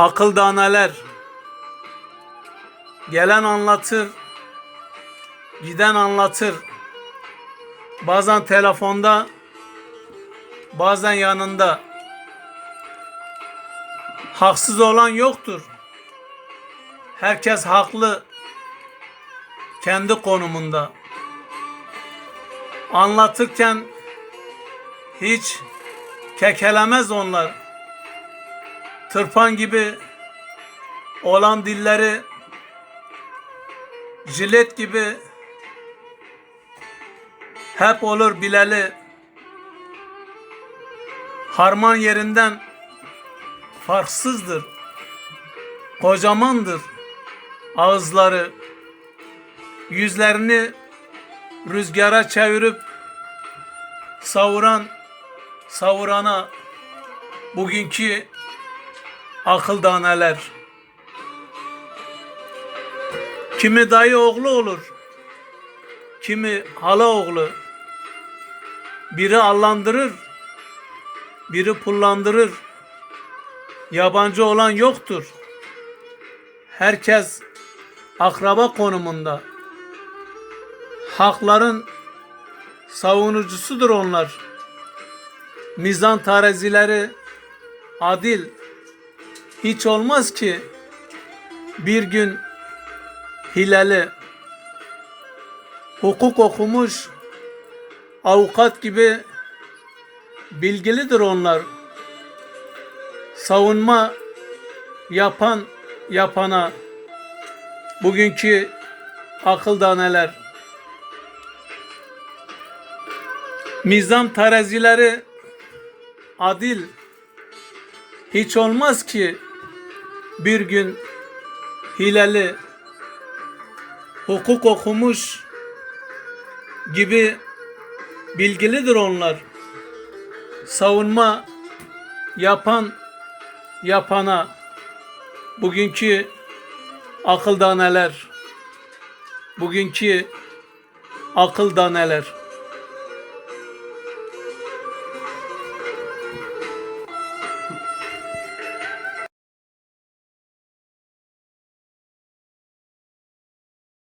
Akıl daneler. Gelen anlatır. Giden anlatır. Bazen telefonda, bazen yanında. Haksız olan yoktur. Herkes haklı kendi konumunda. Anlatırken hiç kekelemez onlar. Tırpan gibi olan dilleri jilet gibi hep olur bileli. Harman yerinden farksızdır. Kocamandır ağızları. Yüzlerini rüzgara çevirip savuran savurana bugünkü akıl daneler. Kimi dayı oğlu olur, kimi hala oğlu. Biri allandırır, biri pullandırır. Yabancı olan yoktur. Herkes akraba konumunda. Hakların savunucusudur onlar. Mizan terazileri adil. Hiç olmaz ki bir gün hileli hukuk okumuş avukat gibi bilgilidir onlar. Savunma yapan yapana bugünkü akıl daneler mizan terazileri adil hiç olmaz ki bir gün hileli hukuk okumuş gibi bilgilidir onlar. Savunma yapan yapana bugünkü akıl daneler bugünkü akıl daneler